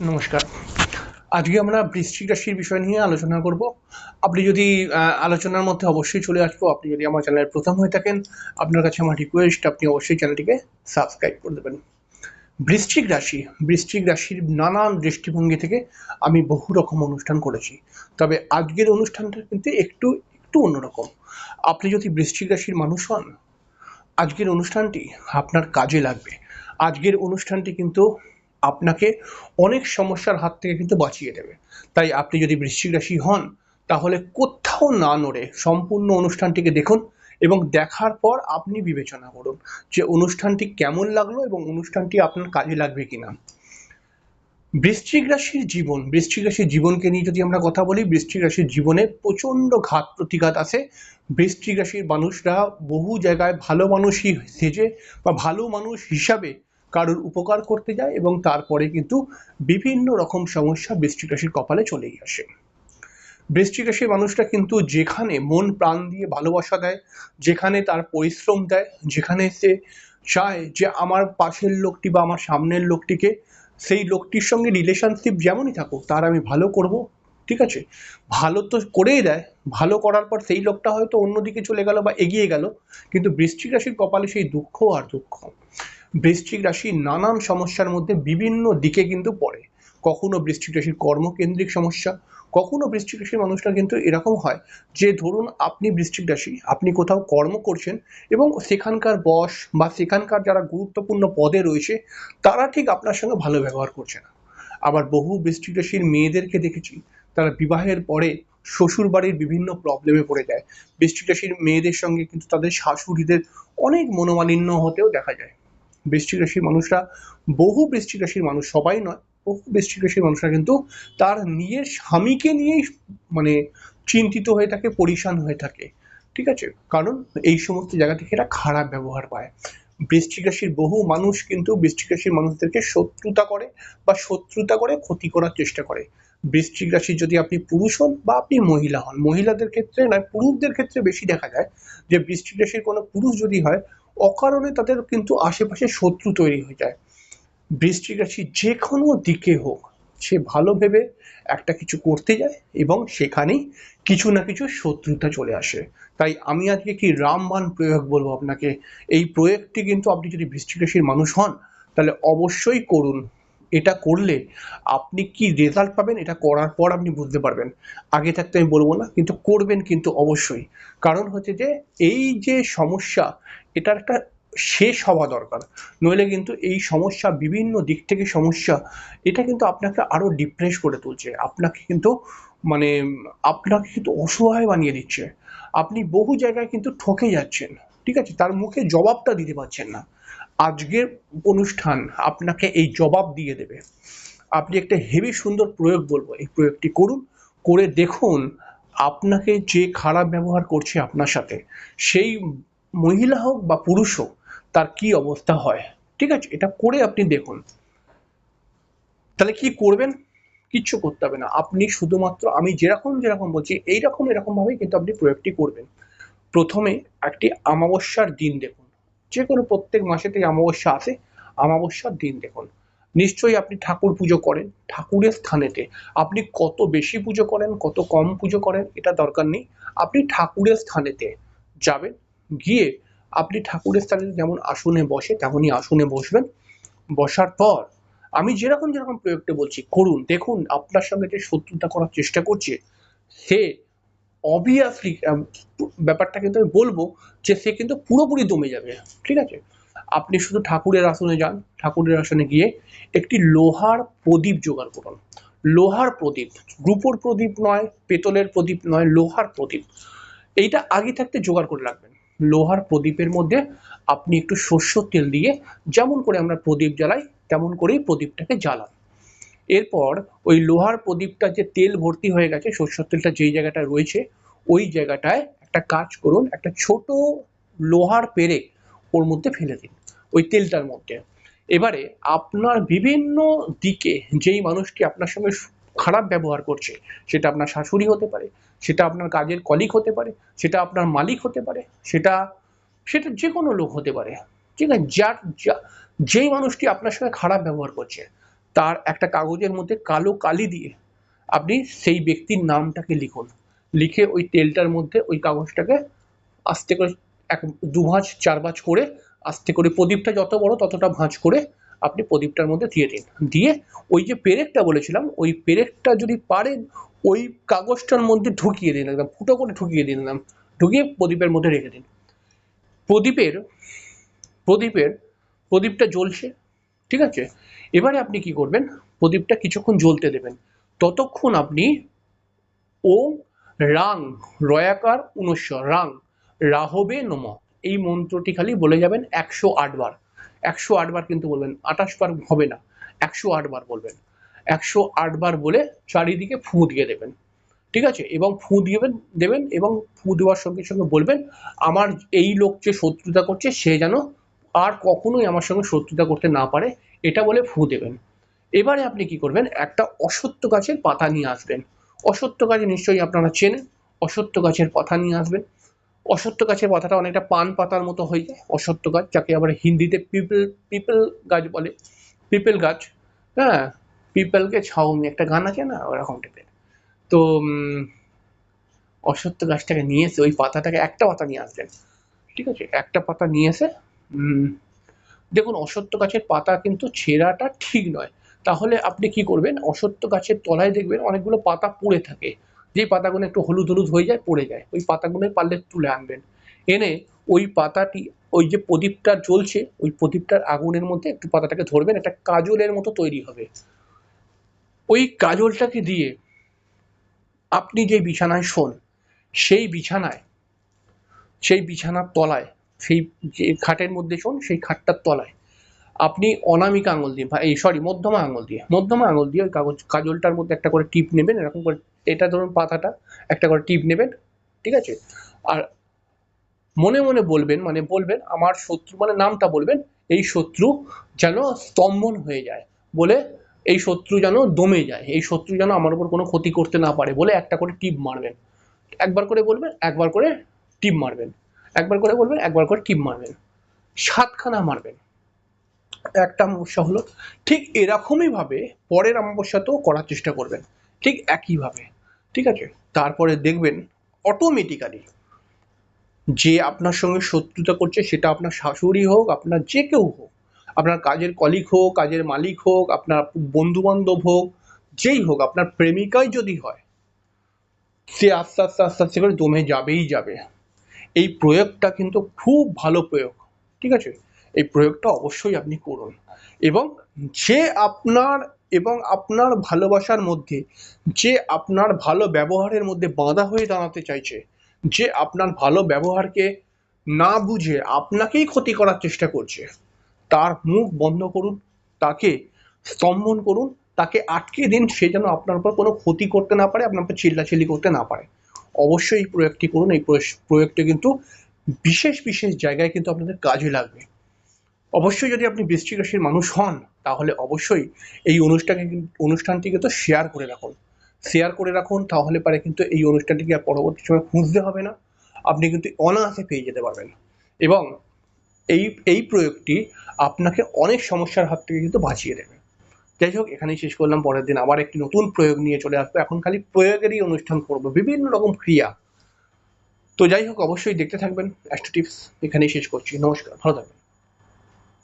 নমস্কার। আজকে আমরা বৃশ্চিক রাশির বিষয় নিয়ে আলোচনা করব। আপনি যদি আলোচনার মধ্যে অবশ্যই চলে আসব আপনি যদি আমার চ্যানেলের প্রথম হয়ে থাকেন, আপনার কাছে আমার রিকোয়েস্ট আপনি অবশ্যই চ্যানেলটিকে সাবস্ক্রাইব করে দেবেন। বৃশ্চিক রাশি, বৃশ্চিক রাশির নানান দৃষ্টিভঙ্গি থেকে আমি বহু রকম অনুষ্ঠান করেছি। তবে আজকের অনুষ্ঠানটা কিন্তু একটু একটু অন্যরকম। আপনি যদি বৃশ্চিক রাশির মানুষ হন, আজকের অনুষ্ঠানটি আপনার কাজে লাগবে। আজকের অনুষ্ঠানটি কিন্তু আপনাকে অনেক সমস্যার হাত থেকে কিন্তু বাঁচিয়ে দেবে। তাই আপনি যদি বৃশ্চিক রাশি হন, তাহলে কোথাও না নড়ে সম্পূর্ণ অনুষ্ঠানটিকে দেখুন এবং দেখার পর আপনি বিবেচনা করুন যে অনুষ্ঠানটি কেমন লাগল এবং অনুষ্ঠানটি আপনার কাজে লাগবে কিনা। বৃশ্চিক রাশির জীবন বৃশ্চিক রাশির জীবনকে নিয়ে যদি আমরা কথা বলি বৃশ্চিক রাশির জীবনে প্রচণ্ড ঘাত প্রতিঘাত আছে। বৃশ্চিক রাশির মানুষরা বহু জায়গায় ভালো মানুষই সেজে বা ভালো মানুষ হিসাবে কারোর উপকার করতে যায় এবং তারপরে কিন্তু বিভিন্ন রকম সমস্যা বৃশ্চিক রাশির কপালে চলেই আসে। বৃশ্চিক রাশির মানুষরা কিন্তু যেখানে মন প্রাণ দিয়ে ভালোবাসা দেয়, যেখানে তার পরিশ্রম দেয়, যেখানে সে চায় যে আমার পাশের লোকটি বা আমার সামনের লোকটিকে সেই লোকটির সঙ্গে রিলেশনশিপ যেমনই থাকুক, তার আমি ভালো করব, ঠিক আছে? ভালো তো করেই দেয়, ভালো করার পর সেই লোকটা হয়তো অন্যদিকে চলে গেল বা এগিয়ে গেল, কিন্তু বৃশ্চিক রাশির কপালে সেই দুঃখ আর দুঃখ। বৃশ্চিক রাশি নানান সমস্যার মধ্যে বিভিন্ন দিকে কিন্তু পড়ে। কখনো বৃশ্চিক রাশির কর্মকেন্দ্রিক সমস্যা, কখনো বৃশ্চিক রাশির মানুষটা কিন্তু এরকম হয় যে, ধরুন আপনি বৃশ্চিক রাশি, আপনি কোথাও কর্ম করছেন এবং সেখানকার বস বা সেখানকার যারা গুরুত্বপূর্ণ পদে রয়েছে, তারা ঠিক আপনার সঙ্গে ভালো ব্যবহার করছে না। আবার বহু বৃশ্চিক রাশির মেয়েদেরকে দেখেছি, তারা বিবাহের পরে শ্বশুর বাড়ির বিভিন্ন প্রবলেমে পড়ে যায়। বৃশ্চিক রাশির মেয়েদের সঙ্গে কিন্তু তাদের শাশুড়িদের অনেক মনোমালিন্য হতেও দেখা যায়। বৃশ্চিক রাশির মানুষরা, বহু বৃশ্চিক রাশির মানুষ, সবাই নয়, বহু বৃশ্চিক রাশির মানুষরা কিন্তু তার নিজের স্বামীকে নিয়েই মানে চিন্তিত হয়ে থাকে, পরিশান হয়ে থাকে। ঠিক আছে? কারণ এই সমস্ত জায়গা থেকে এরা খারাপ ব্যবহার পায়। বৃশ্চিক রাশির বহু মানুষ কিন্তু বৃশ্চিক রাশির মানুষদেরকে শত্রুতা করে বা শত্রুতা করে ক্ষতি করার চেষ্টা করে। বৃশ্চিক রাশির যদি আপনি পুরুষ হন বা আপনি মহিলা হন, মহিলাদের ক্ষেত্রে নয়, পুরুষদের ক্ষেত্রে বেশি দেখা যায় যে বৃশ্চিক রাশির কোনো পুরুষ যদি হয় অকারণে তাদের কিন্তু আশেপাশে শত্রু তৈরি হয়ে যায়। বৃশ্চিক রাশি যে কোনো দিকে হোক, সে ভালো ভেবে একটা কিছু করতে যায় এবং সেখানেই কিছু না কিছু শত্রুতা চলে আসে। তাই আমি আজকে কি রামবান প্রয়োগ বলব আপনাকে? এই প্রয়োগটি কিন্তু আপনি যদি বৃশ্চিক রাশির মানুষ হন, তাহলে অবশ্যই করুন। এটা করলে আপনি কি রেজাল্ট পাবেন এটা করার পর আপনি বুঝতে পারবেন। আগে থাকতে আমি বলব না, কিন্তু করবেন কিন্তু অবশ্যই। কারণ হচ্ছে যে, এই যে সমস্যা, এটার একটা শেষ হওয়া দরকার। নইলে কিন্তু এই সমস্যা, বিভিন্ন দিক থেকে সমস্যা, এটা কিন্তু আপনাকে আরও ডিপ্রেস করে তুলছে। আপনাকে কিন্তু মানে আপনাকে কিন্তু অসহায় বানিয়ে দিচ্ছে। আপনি বহু জায়গায় কিন্তু ঠকে যাচ্ছেন, ঠিক আছে? তার মুখে জবাবটা দিতে পারছেন না। আজকের অনুষ্ঠান আপনাকে এই জবাব দিয়ে দেবে। আপনি একটা হেভি সুন্দর প্রয়োগ বলব। এই প্রয়োগটি করুন, করে দেখুন আপনাকে যে খারাপ ব্যবহার করছে আপনার সাথে, সেই মহিলা হোক বা পুরুষ হোক, তার কি অবস্থা হয়? ঠিক আছে? এটা করে আপনি দেখুন। তাহলে কি করবেন? কিচ্ছু করতে হবে না। আপনি শুধুমাত্র আমি যেরকম যেরকম বলছি, এইরকম এরকম ভাবেই কিন্তু আপনি প্রয়োগটি করবেন। প্রথমে একটি অমাবস্যার দিন দেখুন। যে কোনো প্রত্যেক মাসেতে অমাবস্যা আসে, অমাবস্যার দিন দেখুন। নিশ্চয়ই আপনি ঠাকুর পুজো করেন, ঠাকুরের স্থানেতে। আপনি কত বেশি পুজো করেন, কত কম পুজো করেন, এটা দরকার নেই। আপনি ঠাকুরের স্থানেতে যাবেন, গিয়ে আপনি ঠাকুরের স্থানে যেমন আসনে বসে, তেমনই আসনে বসবেন। বসার পর আমি যেরকম যেরকম প্রয়োগটা বলছি, করুন, দেখুন আপনার সঙ্গে যে শত্রুতা করার চেষ্টা করছে, সে অবভিয়াসলি ব্যাপারটা কিন্তু আমি বলব যে সে কিন্তু পুরোপুরি দমে যাবে, ঠিক আছে? আপনি শুধু ঠাকুরের আসনে যান, ঠাকুরের আসনে গিয়ে একটি লোহার প্রদীপ জোগাড় করুন। লোহার প্রদীপ, রূপোর প্রদীপ নয়, পেতলের প্রদীপ নয়, লোহার প্রদীপ। এইটা আগে থাকতে জোগাড় করে রাখবেন। লোহার প্রদীপের মধ্যে আপনি একটু সর্ষের তেল দিয়ে যেমন করে আমরা প্রদীপ জ্বালাই, তেমন করেই প্রদীপটাকে জ্বালান। এরপর ওই লোহার প্রদীপটা যে তেল ভর্তি হয়ে গেছে, সর্ষের তেলটা যেই জায়গাটায় রয়েছে, ওই জায়গাটায় একটা কাজ করুন, একটা ছোট লোহার পেরে ওর মধ্যে ফেলে দিন, ওই তেলটার মধ্যে। এবারে আপনার বিভিন্ন দিকে যেই মানুষটি আপনার সঙ্গে খারাপ ব্যবহার করছে, সেটা আপনার শাশুড়ি হতে পারে, সেটা আপনার কাজের কলিগ হতে পারে, সেটা আপনার মালিক হতে পারে, সেটা সেটা যে কোনো লোক হতে পারে। ঠিক আছে, যার, যা, যেই মানুষটি আপনার সঙ্গে খারাপ ব্যবহার করছে তার একটা কাগজের মধ্যে কালো কালি দিয়ে আপনি সেই ব্যক্তির নামটাকে লিখুন। লিখে ওই তেলটার মধ্যে ওই কাগজটাকে আস্তে করে এক দু ভাঁজ চার ভাঁজ করে আস্তে করে প্রদীপটা যত বড় ততটা ভাঁজ করে আপনি প্রদীপটার মধ্যে দিয়ে দিন। দিয়ে ওই যে পেরেকটা বলেছিলাম, ওই পেরেকটা যদি পারেন, ওই কাগজটার মধ্যে ঢুকিয়ে দিন একদম ফুটো করে ঢুকিয়ে দিন একদম ঢুকিয়ে প্রদীপের মধ্যে রেখে দিন। প্রদীপের প্রদীপের, প্রদীপটা জ্বলছে ঠিক আছে? এবারে আপনি কি করবেন? প্রদীপটা কিছুক্ষণ জ্বলতে দেবেন। ততক্ষণ আপনি ওম রাং রয়াকার উনস্বর রাং রাহবে নম। এই মন্ত্রটি খালি বলে যাবেন একশো বার। একশো বার কিন্তু বলবেন, আঠাশ বার হবে না। একশো বার বলবেন। একশো আট বার বলে চারিদিকে ফু দিয়ে দেবেন। ঠিক আছে? এবং ফু দিবেন, দেবেন এবং ফু দেওয়ার সঙ্গে সঙ্গে বলবেন, আমার এই লোক যে শত্রুতা করছে সে যেন আর কখনোই আমার সঙ্গে শত্রুতা করতে না পারে, এটা বলে ফু দেবেন। এবারে আপনি কি করবেন? একটা অসত্য গাছের পাতা নিয়ে আসবেন। অসত্য গাছ নিশ্চয়ই আপনারা চেনেন, অসত্য গাছের পাতা নিয়ে আসবেন। অসত্য গাছের পাতাটা অনেকটা পান পাতার মতো হয়ে যায়, অসত্য গাছ, যাকে আবার হিন্দিতে পিপল পিপল গাছ বলে। পিপল গাছ হ্যাঁ পিপলকে ছাউনি একটা গান আছে না, ওরকম টাইপের তো অসত্য গাছটাকে নিয়ে এসে ওই পাতাটাকে একটা পাতা নিয়ে আসবেন। ঠিক আছে, একটা পাতা নিয়ে এসে দেখুন অসত্য গাছের পাতা কিন্তু ছেঁড়াটা ঠিক নয়। তাহলে আপনি কি করবেন? অসত্য গাছের তলায় দেখবেন অনেকগুলো পাতা পড়ে থাকে। যেই পাতাগুলো একটু হলুদ হলুদ হয়ে যায়, পড়ে যায়। ওই পাতাগুলোই পারলে তুলে আনবেন। এনে ওই পাতাটি, ওই যে প্রদীপটা জ্বলছে, ওই প্রদীপটার আগুনের মধ্যে একটু পাতাটাকে ধরবেন, একটা কাজলের মতো তৈরি হবে। ওই কাজলটাকে দিয়ে আপনি যে বিছানায় শোন, সেই বিছানায়, সেই বিছানার তলায় সেই যে খাটের মধ্যে শোন, সেই খাটটার তলায়। আপনি অনামিকা আঙুল দিয়ে, বা এই সরি মধ্যমা আঙুল দিয়ে, মধ্যমা আঙুল দিয়ে ওই কাগজ, কাজলটার মধ্যে একটা করে টিপ নেবেন, এরকম করে, এটা ধরুন পাতাটা, একটা করে টিপ নেবেন, ঠিক আছে? আর মনে মনে বলবেন মানে বলবেন, আমার শত্রু মানে নামটা বলবেন, এই শত্রু যেন স্তম্ভন হয়ে যায়, বলে এই শত্রু যেন দমে যায়, এই শত্রু যেন আমার উপর কোনো ক্ষতি করতে না পারে, বলে একটা করে টিপ মারবেন। একবার করে বলবেন, একবার করে টিপ মারবেন। একবার করে বলবেন, একবার করে টিপ মারবেন। সাতখানা মারবেন। একটা অমাবস্যা হলো, ঠিক এরকমই ভাবে পরের অমাবস্যাতেও করার চেষ্টা করবেন, ঠিক একইভাবে ঠিক আছে? তারপরে দেখবেন অটোমেটিক্যালি যে আপনার সঙ্গে শত্রুতা করছে সেটা আপনার শাশুড়ি হোক, আপনার যে কেউ হোক, আপনার কাজের কলিগ হোক, কাজের মালিক হোক, আপনার বন্ধু বান্ধব হোক, যেই হোক, আপনার প্রেমিকাই যদি হয়, সে আস্তে আস্তে আস্তে আস্তে করে দমে যাবেই যাবে। এই প্রয়োগটা কিন্তু খুব ভালো প্রয়োগ, ঠিক আছে? এই প্রয়োগটা অবশ্যই আপনি করুন। এবং যে আপনার, এবং আপনার ভালোবাসার মধ্যে, যে আপনার ভালো ব্যবহারের মধ্যে বাঁধা হয়ে দাঁড়াতে চাইছে, যে আপনার ভালো ব্যবহারকে না বুঝে আপনাকেই ক্ষতি করার চেষ্টা করছে, তার মুখ বন্ধ করুন, তাকে স্তম্ভন করুন, তাকে আটকে দিন, সে যেন আপনার উপর কোনো ক্ষতি করতে না পারে, আপনার উপর চিল্লাচিল্লি করতে না পারে। অবশ্যই এই প্রয়োগটি করুন, এই প্রয়োগ- প্রয়োগটি কিন্তু বিশেষ বিশেষ জায়গায় কিন্তু আপনাদের কাজে লাগবে। অবশ্যই যদি আপনি বৃশ্চিক রাশির মানুষ হন, তাহলে অবশ্যই এই অনুষ্ঠানকে অনুষ্ঠানটিকে তো শেয়ার করে রাখুন। শেয়ার করে রাখুন, তাহলে পারে কিন্তু এই অনুষ্ঠানটিকে আর পরবর্তী সময় খুঁজতে হবে না। আপনি কিন্তু অনায়াসে পেয়ে যেতে পারবেন। এবং এই এই প্রয়োগটি আপনাকে অনেক সমস্যার হাত থেকে কিন্তু বাঁচিয়ে দেবে। যাই হোক, এখানেই শেষ করলাম। পরের দিন আবার একটি নতুন প্রয়োগ নিয়ে চলে আসব। এখন খালি প্রয়োগেরই অনুষ্ঠান করব, বিভিন্ন রকম ক্রিয়া। তো যাই হোক, অবশ্যই দেখতে থাকবেন। অ্যাস্ট্রো এখানেই শেষ করছি। নমস্কার, ভালো থাকবেন।